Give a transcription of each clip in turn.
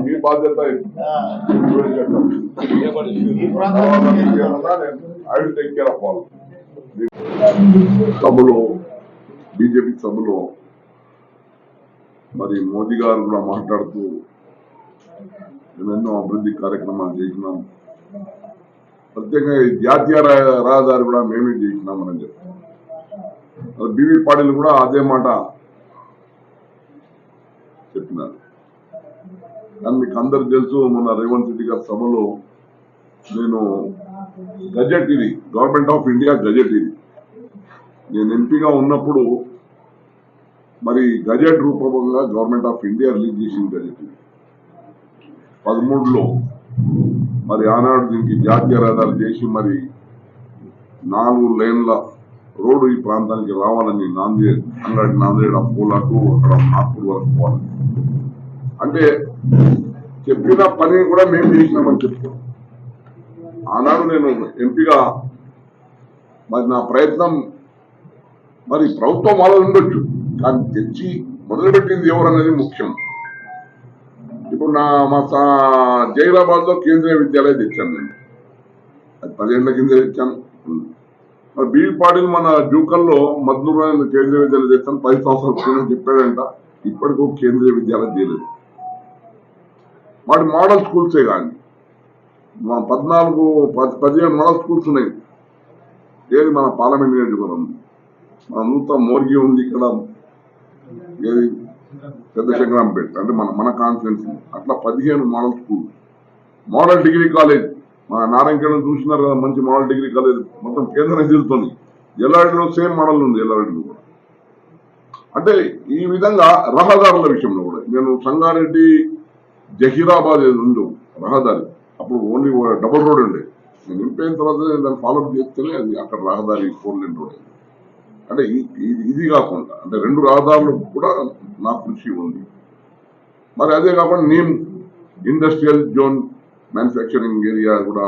మీ బాధ్యత I will take care of all సభలో BJP సభలో మరి మోదీ గారు కూడా మాట్లాడుతూ మేము ఎన్నో అభివృద్ధి కార్యక్రమాలు చేసినాం ప్రత్యేకంగా ఈ జాతీయ రా- రహదారి కూడా మేమే చేసినామని చెప్పారు మరి బీవీ పాటిల్ కూడా అదే మాట చెప్పినారు కానీ మీకు అందరికి తెలుసు మొన్న రేవంత్ రెడ్డి గారి సభలో నేను గజెట్ ఇది గవర్నమెంట్ ఆఫ్ ఇండియా గజెట్ ఇది. నేను ఎంపీగా ఉన్నప్పుడు మరి గజెట్ రూపకంగా గవర్నమెంట్ ఆఫ్ ఇండియా రిలీజ్ చేసింది గజెట్ ఇది. పదమూడులో మరి ఆనాడు దీనికి జాతీయ రహదారి చేసి మరి నాలుగు లేన్ల రోడ్డు ఈ ప్రాంతానికి రావాలని నాందేడ్ అంగడి నాందేడ్ అపోలా అక్కడ నాగ్పూర్ వరకు పోవాలి అంటే చెప్పిన పని కూడా మేము చేసినామని చెప్తాం. ఆనాడు నేను ఎంపీగా మరి నా ప్రయత్నం మరి ప్రభుత్వం వాళ్ళ ఉండొచ్చు కానీ తెచ్చి మొదలుపెట్టింది ఎవరనేది ముఖ్యం. ఇప్పుడు నా మా జైరాబాద్లో కేంద్రీయ విద్యాలయం తెచ్చాను నేను. అది పదిహేండ్ల కింద తెచ్చాను. మరి మన జూకల్లో మద్దూరు కేంద్రీయ విద్యాలయం చేస్తాను పది సంవత్సరాల క్రితం చెప్పాడంట. ఇప్పటికీ కేంద్రీయ విద్యాలయం చేయలేదు వాటి మోడల్ స్కూల్సే కానీ మా పద్నాలుగు పది పదిహేను మోడల్ స్కూల్స్ ఉన్నాయి. ఏది మన పార్లమెంట్ నియోజకవర్గం? మన నూతన మోర్గి ఉంది ఇక్కడ. ఏది? పెద్ద శంకరాంపేట. అంటే మన మన కాన్ఫరెన్స్ అట్లా పదిహేను model school. Model degree college. మన నారాయణఖేడం చూసినారు కదా మంచి మోడల్ డిగ్రీ కాలేజ్ మొత్తం కేంద్రం ఎదురుతుంది ఎల్లారెడ్డిలో సేమ్ మోడల్ ఉంది ఎల్లారెడ్డిలో కూడా. అంటే ఈ విధంగా రహదారుల విషయంలో కూడా. నేను సంగారెడ్డి జహీరాబాద్ ఏది ఉందో రహదారి. అప్పుడు ఓన్లీ డబుల్ రోడ్ ఉండే. నేను నింపైన తర్వాత దాన్ని ఫాలో చేస్తేనే అది అక్కడ రహదారి ఫోర్ లేన్ రోడ్ అయింది. అంటే ఇది ఇది కాకుండా. అంటే రెండు రహదారులు కూడా నా కృషి ఉంది. మరి అదే కాకుండా name industrial zone manufacturing area కూడా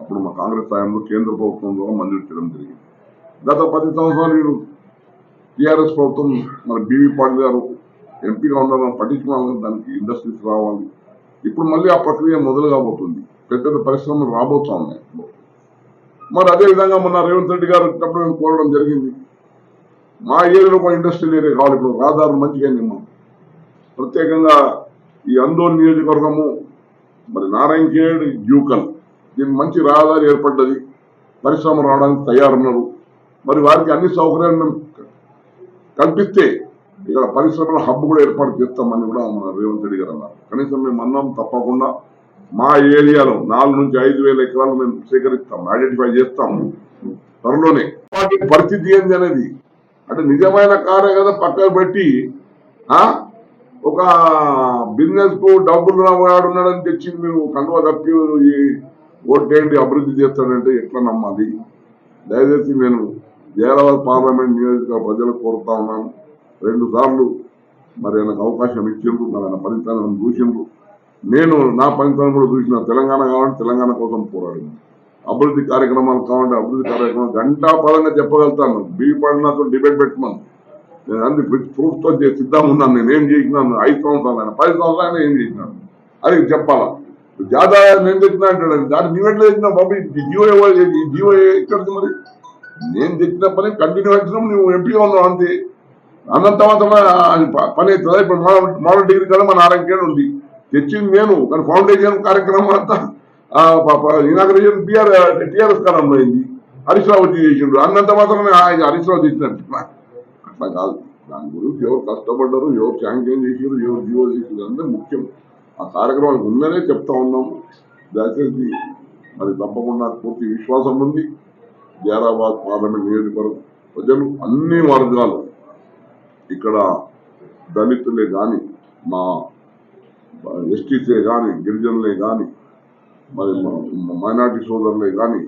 అప్పుడు మా కాంగ్రెస్ హయాంలో కేంద్ర ప్రభుత్వం ద్వారా మంజూరు చేయడం జరిగింది. గత పది సంవత్సరాలు నేను టీఆర్ఎస్ ప్రభుత్వం మన బీవీ పాటిల్ గారు ఎంపీగా ఉండాలని పట్టించుకోవాలి దానికి ఇండస్ట్రీస్ రావాలి. ఇప్పుడు మళ్ళీ ఆ ప్రక్రియ మొదలు కాబోతుంది. పెద్ద పెద్ద పరిశ్రమలు రాబోతా ఉన్నాయి. మరి అదేవిధంగా మొన్న రేవంత్ రెడ్డి గారు వచ్చినప్పుడు కోరడం జరిగింది. మా ఏరియాలో ఒక ఇండస్ట్రియల్ ఏరియా కావాలి. ఇప్పుడు రాదారు మంచిగా నిమ్మ ప్రత్యేకంగా ఈ అందోళన నియోజకవర్గము మరి నారాయణఖేడ్ యూకల్ దీని మంచి రహదారి ఏర్పడ్డది. పరిశ్రమ రావడానికి తయారున్నారు. మరి వారికి అన్ని సౌకర్యాలు మేము కల్పిస్తే ఇక్కడ పరిశ్రమల హబ్ కూడా ఏర్పాటు చేస్తామని కూడా మన రేవంత్ రెడ్డి గారు అన్నారు. కనీసం మేము అన్నాం తప్పకుండా. మా ఏరియాలో నాలుగు నుంచి ఐదు వేల ఎకరాలు మేము సేకరిస్తాం ఐడెంటిఫై చేస్తాం. త్వరలోనే. వాటి పరిస్థితి ఏంది అనేది? అంటే నిజమైన కారే కదా పక్కకు పెట్టి ఒక బిజినెస్కు డబ్బులు రావాడు ఉన్నాడని తెచ్చి మీరు కండువ తప్పి ఈ అభివృద్ధి చేస్తాడంటే ఎట్లా నమ్మాలి? దయచేసి నేను జైరాబాద్ పార్లమెంట్ నియోజకవర్గ ప్రజలకు కోరుతా ఉన్నాను. రెండు సార్లు మరి ఆయనకు అవకాశం ఇచ్చిండ్రు మరి ఆయన ఫలితాలను చూసిండ్రు. నేను నా ఫలితాలను కూడా చూసిన తెలంగాణ కావాలంటే తెలంగాణ కోసం పోరాడింది. అభివృద్ధి కార్యక్రమాలు కావాలంటే అభివృద్ధి కార్యక్రమాలు గంటాపరంగా చెప్పగలుగుతాను. బీ పడినతో డిబేట్ పెట్టమని. నేను అన్ని ప్రూఫ్తో చేసి సిద్ధంగా ఉన్నాను నేను ఏం చేసినాను ఐదు సంవత్సరాలు ఆయన పది సంవత్సరాలు ఏం చేసినాను అని చెప్పాలా జాదా నేను తెచ్చినా అంటాడు దాన్ని నువ్వు ఎట్లా బాబు జియో జియో ఎక్కడిది మరి నేను చెప్పిన పని కంటిన్యూ వచ్చినాం నువ్వు ఎంపీగా ఉన్నావు అంతే అన్నంత మాత్రమే ప- పని అవుతుందా ఇప్పుడు మోడల్ మోడల్ డిగ్రీ కదా మన ఆరోగ్యం ఉంది తెచ్చింది నేను కానీ ఫౌండేషన్ కార్యక్రమం అంతా ఇనాగ్రేషన్ టీఆర్ టీఆర్ఎస్ కాలంలో అయింది హరీష్ రావు వచ్చి చేసిండు అన్నంత మాత్రమే ఆయన హరీష్ రావు తెచ్చినట్టు అట్లా కాదు. దాని గురించి ఎవరు కష్టపడ్డారు ఎవరు శాంక్షన్ చేసారు ఎవరు జీవో చేసారు అంటే ముఖ్యం. ఆ కార్యక్రమానికి ఉందనే చెప్తా ఉన్నాం దయచేసి మరి తప్పకుండా పూర్తి విశ్వాసం ఉంది. జారాబాద్ పార్లమెంట్ నియోజకవర్గం ప్రజలు అన్ని వర్గాలు ఇక్కడ దళితులే కానీ మా ఎస్టీసే కానీ గిరిజనులే కానీ మరి మైనార్టీ సోదరులే కానీ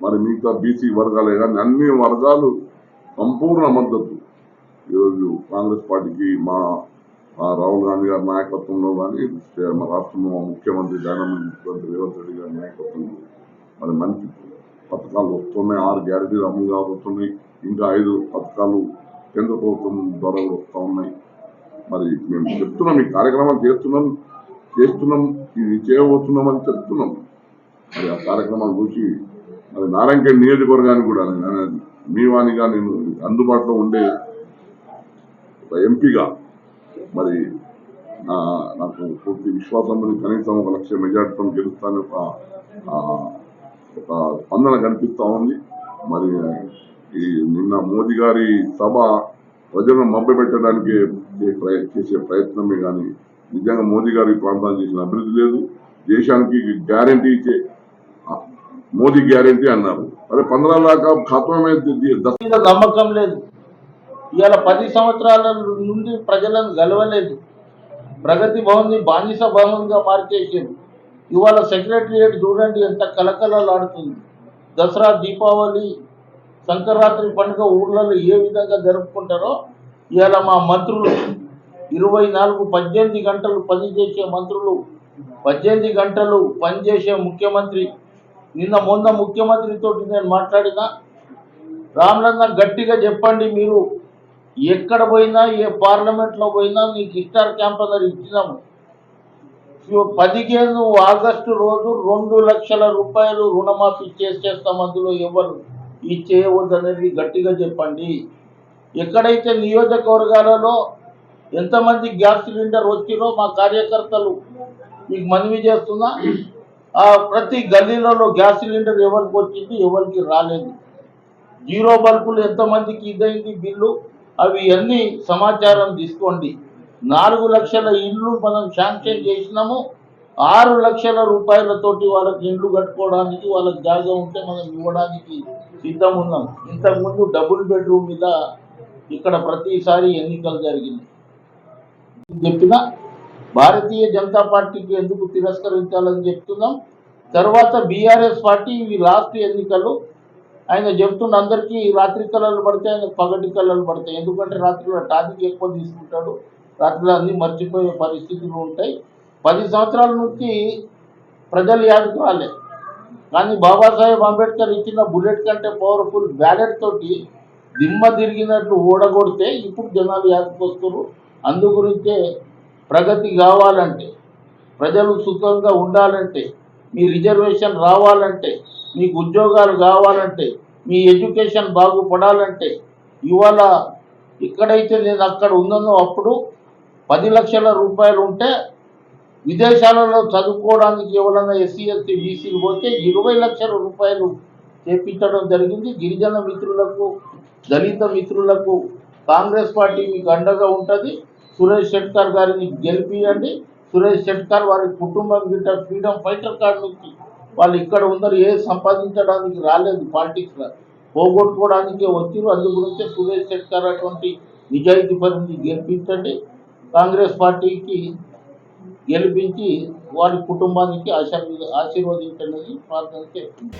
మరి మిగతా బీసీ వర్గాలే కానీ అన్ని వర్గాలు సంపూర్ణ మద్దతు. ఈరోజు కాంగ్రెస్ పార్టీకి మా మా రాహుల్ గాంధీ గారి నాయకత్వంలో కానీ మన రాష్ట్రంలో ముఖ్యమంత్రి జగన్మోహన్ ముఖ్యమంత్రి రేవంత్ రెడ్డి గారి నాయకత్వంలో మరి మంచి పథకాలు వస్తున్నాయి ఆరు గ్యారెంటీలు అమలు కాబోతున్నాయి. ఇంకా ఐదు పథకాలు కేంద్ర ప్రభుత్వం ద్వారా వస్తూ ఉన్నాయి. మరి మేము చెప్తున్నాం ఈ కార్యక్రమాలు చేస్తున్నాం చేస్తున్నాం ఇది చేయబోతున్నాం అని చెప్తున్నాం. మరి ఆ కార్యక్రమాలు చూసి మరి నారాయణఖేడ్ నియోజకవర్గానికి కూడా మీ వానిగా నేను అందుబాటులో ఉండే ఎంపీగా మరి నా- నాకు పూర్తి విశ్వాసం ఉంది. కనీసం ఒక లక్ష మెజార్టీతో గెలుస్తాను ఒక ఒక స్పందన కనిపిస్తా ఉంది. మరి ఈ నిన్న మోదీ గారి సభ ప్రజలను మభ్యపెట్టడానికి చేసే ప్రయత్నమే కానీ నిజంగా మోదీ గారి ప్రాంతాన్ని చేసిన అభివృద్ధి లేదు. దేశానికి గ్యారంటీ ఇచ్చే మోదీ గ్యారంటీ అన్నారు. అరే పంద్రా దాకా ఖాతా నమ్మకం లేదు. ఇవాళ పది సంవత్సరాల నుండి ప్రజలను గెలవలేదు. ప్రగతి భవన్ని బానిస భవన్గా మార్చేసింది ఇవాళ సెక్రటరియేట్ చూడండి ఎంత కలకలలాడుతుంది దసరా దీపావళి సంక్రాంతి పండుగ ఊర్లలో ఏ విధంగా జరుపుకుంటారో ఇవాళ మా మంత్రులు ఇరవై నాలుగు పద్దెనిమిది గంటలు పనిచేసే మంత్రులు పద్దెనిమిది గంటలు పనిచేసే ముఖ్యమంత్రి. నిన్న మొన్న ముఖ్యమంత్రితో నేను మాట్లాడిన. రామలన్న గట్టిగా చెప్పండి మీరు. ఎక్కడ పోయినా ఏ పార్లమెంట్లో పోయినా మీకు ఇస్టార్ క్యాంప్ అనేది ఇచ్చినాము. పదిహేను ఆగస్టు రోజు రెండు లక్షల రూపాయలు రుణమాఫీ చేసేస్తాం అందులో ఎవరు? ఈ చేయవద్దనేది గట్టిగా చెప్పండి. ఎక్కడైతే నియోజకవర్గాలలో ఎంతమంది గ్యాస్ సిలిండర్ వచ్చినో మా కార్యకర్తలు మీకు మనవి చేస్తున్నా ఆ ప్రతి గల్లీలలో గ్యాస్ సిలిండర్ ఎవరికి వచ్చింది ఎవరికి రాలేదు. జీరో బల్బులు ఎంతమందికి ఇదైంది బిల్లు? అవి అన్ని సమాచారం తీసుకోండి. నాలుగు లక్షల ఇండ్లు మనం శాంక్షన్ చేసినాము. ఆరు లక్షల రూపాయలతోటి వాళ్ళకి ఇండ్లు కట్టుకోవడానికి వాళ్ళకి జాగా ఉంటే మనం ఇవ్వడానికి సిద్ధం ఉన్నాం. ఇంతకుముందు డబుల్ బెడ్రూమ్ మీద ఇక్కడ ప్రతిసారి ఎన్నికలు జరిగింది. చెప్పిన భారతీయ జనతా పార్టీకి ఎందుకు తిరస్కరించాలని చెప్తున్నాం. తర్వాత బీఆర్ఎస్ పార్టీ ఇవి లాస్ట్ ఎన్నికలు ఆయన చెప్తున్న అందరికీ రాత్రి కళలు పడితే ఆయన పగటి కళలు పడతాయి. ఎందుకంటే రాత్రిలో టాపిక్ ఎక్కువ తీసుకుంటాడు. రాత్రిలో అన్ని మర్చిపోయే పరిస్థితులు ఉంటాయి. పది సంవత్సరాల నుంచి ప్రజలు యాదకు రాలే. కానీ బాబాసాహెబ్ అంబేద్కర్ ఇచ్చిన బుల్లెట్ కంటే పవర్ఫుల్ బ్యాలెట్ తోటి దిమ్మ తిరిగినట్లు ఓడగొడితే ఇప్పుడు జనాలు యాదకు వస్తారు అందు గురించే ప్రగతి కావాలంటే ప్రజలు సుఖంగా ఉండాలంటే మీ రిజర్వేషన్ రావాలంటే మీకు ఉద్యోగాలు కావాలంటే మీ ఎడ్యుకేషన్ బాగుపడాలంటే ఇవాళ ఎక్కడైతే నేను అక్కడ ఉన్నానో అప్పుడు పది లక్షల రూపాయలు ఉంటే విదేశాలలో చదువుకోవడానికి ఎవరైనా ఎస్సీ ఎస్టీ బీసీలు పోతే ఇరవై లక్షల రూపాయలు చేపించడం జరిగింది. గిరిజన మిత్రులకు దళిత మిత్రులకు కాంగ్రెస్ పార్టీ మీకు అండగా ఉంటుంది. సురేష్ షెట్కర్ గారిని గెలిపియండి. సురేష్ షెట్కర్ వారి కుటుంబం గిట్ట ఫ్రీడమ్ ఫైటర్ కార్డు నుంచి వాళ్ళు ఇక్కడ ఉన్నారు ఏ సంపాదించడానికి రాలేదు పాలిటిక్స్లో పోగొట్టుకోవడానికే వచ్చిరు అందు గురించి సురేష్ గారు అటువంటి నిజాయితీ పరిని గెలిపించండి. కాంగ్రెస్ పార్టీకి గెలిపించి వారి కుటుంబానికి ఆశీర్వదించండి ప్రార్థన చేస్తుంది